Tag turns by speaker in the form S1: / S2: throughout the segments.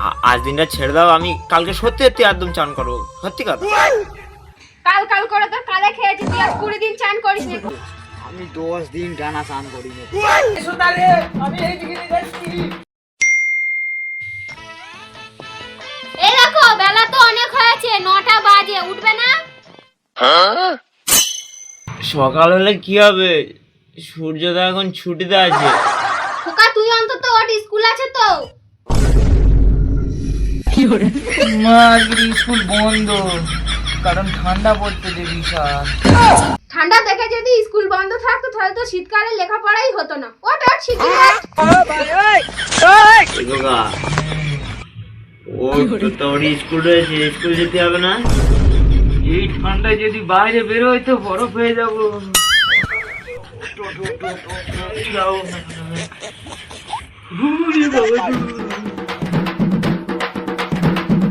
S1: আ- আজ দিনটা ছেড়ে দাও আমি কালকে সত্যি সত্যি একদম চান করব। সত্যি কথা।
S2: কাল কাল করে তোর কালে খেয়েছি তুই আজ কুড়ি দিন চান করিস নি।
S3: আমি দশ দিন টানা স্নান করি না
S2: এই দেখো বেলা তো অনেক হয়েছে নটা বাজে উঠবে না?
S1: সকাল হলে কি হবে? সূর্যদা এখন ছুটিতে আছে।
S2: খোকা তুই অন্তত ওর স্কুল আছে তো?
S3: মা স্কুল বন্ধ। কারণ ঠান্ডা পড়তেছে বিশাল
S2: ঠান্ডা দেখে যদি স্কুল বন্ধ থাকতো তাহলে তো শীতকালে লেখাপড়াই হতো না। ওটা ওঠ শিখি
S1: ও তো তোর স্কুল রয়েছে স্কুল যেতে হবে না?
S3: এই ঠান্ডায় যদি বাইরে বেরোয় তো বরফ হয়ে যাব।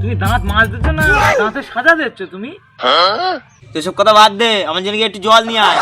S3: তুমি দাঁত মাছ দিচ্ছ না দাঁতে সাজা দিচ্ছ তুমি?
S1: তো সব কথা বাদ দে আমার জন্য গিয়ে একটু জল নিয়ে আয়।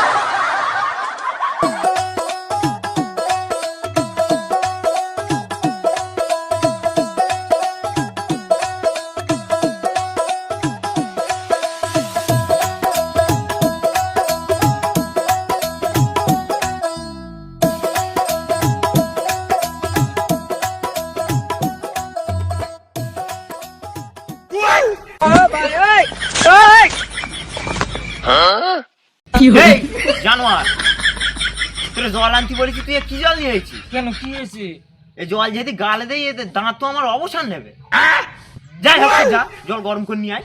S1: তোর জল আনতে বলেছি তুই কি জল নিয়ে এসেছিস?
S3: কেন কি হয়েছে?
S1: এই জল যদি গালে দেয় এতে দাঁত তো আমার অবসান নেবে যাই হোক যা জল গরম করে নিয়ে আয়।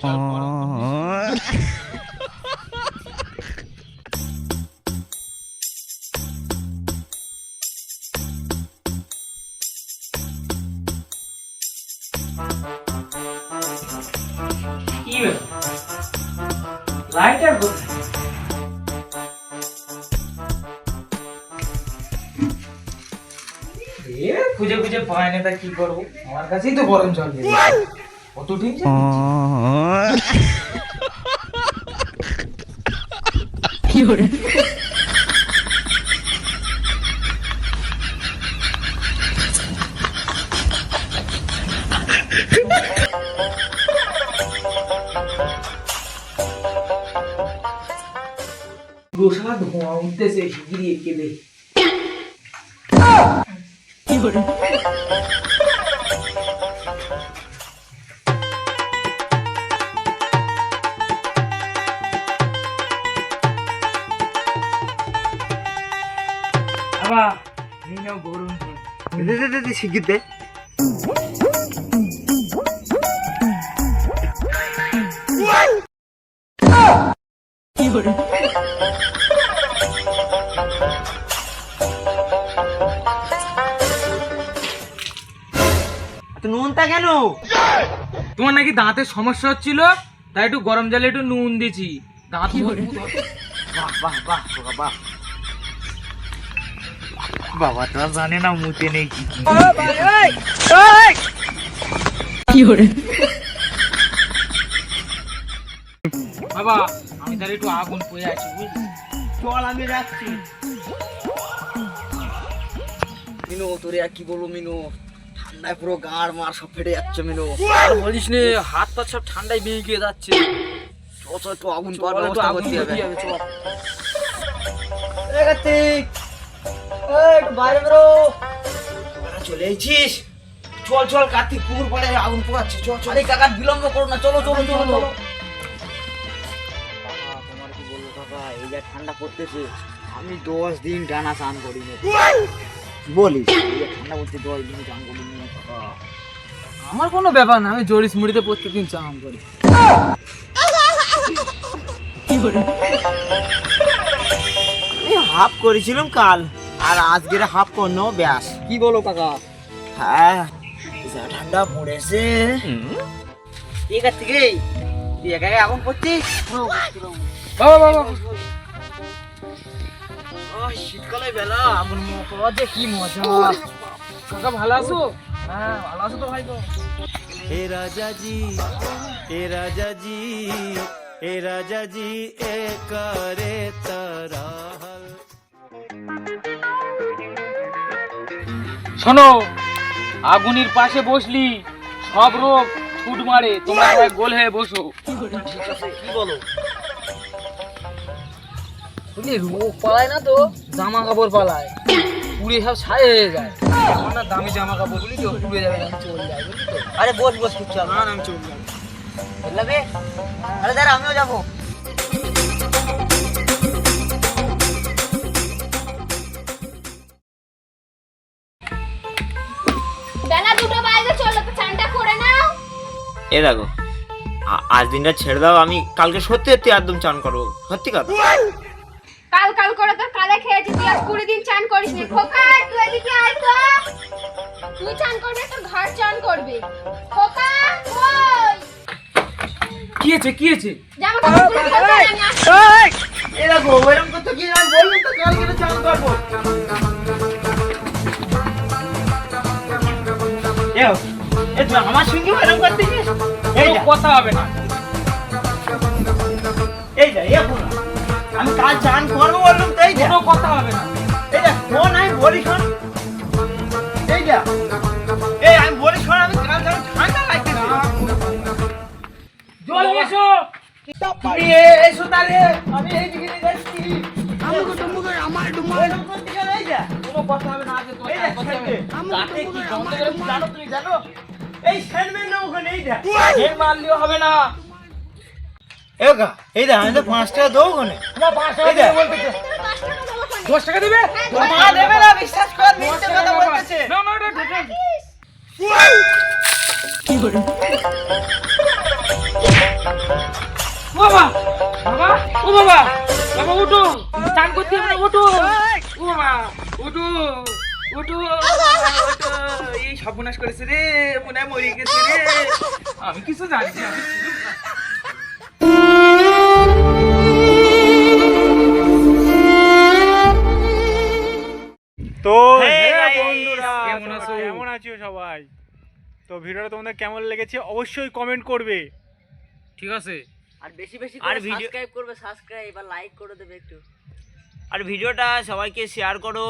S3: কি লাইটার কোথায় খুঁজে খুঁজে পায় না, তা কি করব? আমার কাছেই তো গরম জল কত ঠিক গোসা ধোঁয়া উঠতেছে শিগগিরি এঁকে নিয়ে নাও গরম জল
S1: দে দে দে দে শিগগির দে। তো নুনটা কেন?
S3: তোমার নাকি দাঁতের সমস্যা হচ্ছিল তাই একটু গরম জলে একটু নুন দিয়েছি। দাঁত বাহ বাহ বাহ বাহ বাহ। বাবা তো জানে না মুতে নেই কি কি। বাবা আমি তাহলে একটু আগুন পয়ে আছি বুঝলি?
S1: চল আমি রাখছি
S3: মিনু তোরে আর কি বলব মিনু? ঠান্ডায় পুরো গাড় মার সব ফেটে যাচ্ছে মিনু। আর বলিস নে হাত পা সব ঠান্ডায় বেয়ে গিয়ে যাচ্ছে। চ চ একটু আগুন পাওয়ার ব্যবস্থা করতে হবে।
S1: কার্তিক! একটু বাইরে বেরো। চলে এসেছিস? চল চল কার্তিক পুকুর পাড়ে আগুন পোড়াচ্ছে চল চল।
S3: আরে কাকা বিলম্ব করো না চলো চলো চলো চলো।
S1: তোমার কি বলব কাকা? এই যা ঠান্ডা পড়তেছে আমি দশ দিন টানা স্নান করি না বলিস? ঠান্ডা পড়তে দশ দিন স্নান করি
S3: আমার কোনো ব্যাপার না আমি জড়িস মুড়িতে প্রত্যেকদিন চান করি।
S1: আমি হাফ করেছিলাম কাল আর আজকের হাফ করনো ব্যাস।
S3: কি বলো কাকা?
S1: হ্যাঁ যা ঠান্ডা পড়েছে।
S4: ঠিক আছে কি তুই একা একা আগুন
S3: বাবা বাবা।
S4: শীতকালে বেলা
S3: আমার যে কি মজা। কাকা ভালো আছো? হ্যাঁ ভালো আছো তো ভাই তো
S5: হে রাজাজি হে রাজাজি হে রাজাজি এ করে তারা
S3: শোনো আগুনের পাশে বসলি সব রোগ ছুট মারে তোমরা গোল হয়ে বসো।
S4: কি বলো?
S3: বুঝলি? রোগ পালায় না তো জামা কাপড় পালায়। পুড়ে সব ছাই হয়ে যায়। আমার না দামি জামা কাপড় বুঝলি তো? পুড়ে যাবে না চলে যায় বুঝলি তো?
S4: আরে বস বস
S3: না না, আমি চলে যাব।
S4: লাগবে আরে দাঁড়া আমিও যাব।
S2: বেলা দুটো বাইরে চলো তো চানটা করে নাও।
S1: এ দেখো আজ দিনটা ছেড়ে দাও আমি কালকে সত্যি সত্যি একদম চান করব। সত্যি কথা।
S2: কাল কাল করে তোর কালে খেয়েছি তুই আজ কুড়ি দিন চান করিস নি। খোকা তুই এদিকে আয় তো তুই চান করবে তোর ঘর চান করবে। খোকা ওই।
S3: কি আছে কি আছে
S2: জামা কাপড় খুলে ফেলতে আমি আসছি।
S4: এ দেখো ওইরকম করতে কি আমি বললাম তো কালকে চান করব।
S1: এ আমার সঙ্গে এরকম এই যা।
S3: কথা হবে না।
S1: এই যা এ। আমি কাল চান করব বললাম তো এই
S3: কোনো কথা হবে না।
S1: এই যা শোন আমি বলি শোন। এই যা এই আমি বলি শোন আমি কাল চান ঠান্ডা লাগতেছে
S3: জল এসো।
S1: তুমি এসো তাহলে আমি এইদিকে নিয়ে যাচ্ছি।
S6: আমাকে তোমাকে আমার ডুমাল
S1: এরকম করতে এই যা
S3: কোনো কথা হবে না আগে
S1: এই যা ছেড়ে। তাতে কি গন্ধ বেরোচ্ছে জানো তুমি জানো? এই সেনমেন না ওখানে এই যা
S3: এর মারলেও হবে না।
S1: এ এই দা আমি তো পাঁচ টাকা দেবো ওখানে।
S3: তোমার পাঁচ টাকা বলতেছে
S2: দেবো?
S3: দশ টাকা দিবে?
S1: মা দেবে। না বিশ্বাস কর মিথ্যে কথা বলতেছে।
S3: না না না, না, না। বাবা বাবা ও বাবা বাবা উঠো। চান করতে হবে না ও বাবা উঠো উঠো উঠো। এই সর্বনাশ করেছে রে মনে হয় মরে গেছে রে। আমি কিছু জানি না। আছো?
S7: সবাই। তো ভিডিওটা তোমাদের কেমন লেগেছে অবশ্যই কমেন্ট করবে।
S3: ঠিক আছে।
S4: আর বেশি বেশি
S1: আর
S4: করে সাবস্ক্রাইব করবে সাবস্ক্রাইব আর লাইক করে দেবে একটু।
S1: আর ভিডিওটা সবাইকে শেয়ার করো।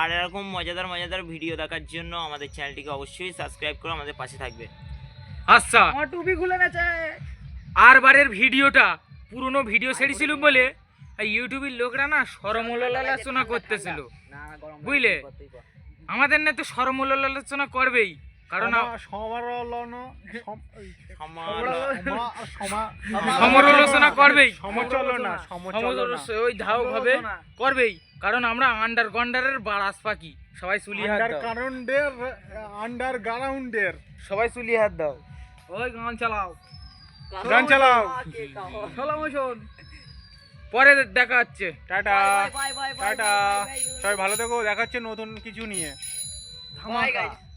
S1: আর এরকম মজাদার মজাদার ভিডিও দেখার জন্য আমাদের চ্যানেলটিকে অবশ্যই সাবস্ক্রাইব করো আমাদের পাশে থাকবে।
S3: আচ্ছা।
S4: আমার টুপি খুলে নেছে
S3: আর বারের ভিডিওটা পুরনো ভিডিও ছেড়েছিল বলে ইউটিউবের লোকরা না সরমূল্যালোচনা করতেছিল।
S4: না না
S3: বুঝলে? আমাদের না তো সরমূল্যালোচনা করবেই। কারণ
S7: সমালোচনা
S3: করবেই।
S7: সমচলনা সমচলনা
S3: ওই ধাও হবে করবেই। কারণ আমরা আন্ডার গন্ডারের বারাস পাখি সবাই চুলি হাত
S7: আন্ডার
S3: দাও।
S7: গ্রাউন্ডের আন্ডার গ্রাউন্ডের
S3: সবাই চুলি হাত দাও। ওই গান চালাও।
S7: গান চালাও।
S3: চলো মোশন পরে দেখা হচ্ছে
S7: টাটা। টাটা। সবাই ভালো থেকো। দেখাচ্ছে নতুন কিছু নিয়ে।
S3: ধামাকা।